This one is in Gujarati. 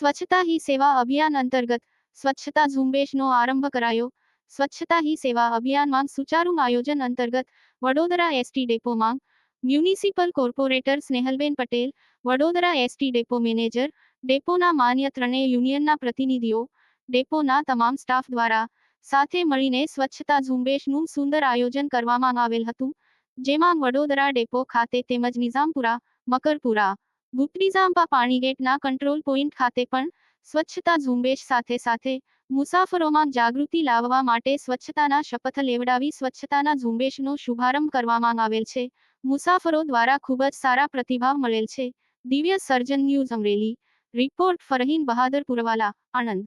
સ્વચ્છતા હી સેવા અભિયાન અંતર્ગત સ્વચ્છતા ઝુંબેશનો આરંભ કરાયો. સ્વચ્છતા હી સેવા અભિયાનમાં સુચારુ આયોજન અંતર્ગત Vadodara ST ડેપોમાં municipal corporator Snehalben Patel, Vadodara ST depot manager, ડેપોના માન્ય ત્રણેય યુનિયનના પ્રતિનિધિઓ, ડેપોના તમામ સ્ટાફ દ્વારા સાથે મળીને સ્વચ્છતા ઝુંબેશનું સુંદર આયોજન કરવામાં આવેલ હતું, જેમાં વડોદરા ડેપો ખાતે તેમજ નિઝામપુરા, મકરપુરા ગુપ્તિઝામ્પા પાણીગેટના કંટ્રોલ પોઈન્ટ ખાતે પણ સ્વચ્છતા ઝુંબેશ સાથે સાથે મુસાફરોમાં જાગૃતિ લાવવા માટે સ્વચ્છતાના શપથ લેવડાવી સ્વચ્છતાના ઝુંબેશનો શુભારંભ કરવામાં આવેલ છે. મુસાફરો દ્વારા ખૂબ જ સારા પ્રતિભાવ મળેલ છે. દિવ્ય સર્જન ન્યૂઝ અમરેલી. રિપોર્ટ ફરહીન બહાદુર પુરવાલા, આણંદ.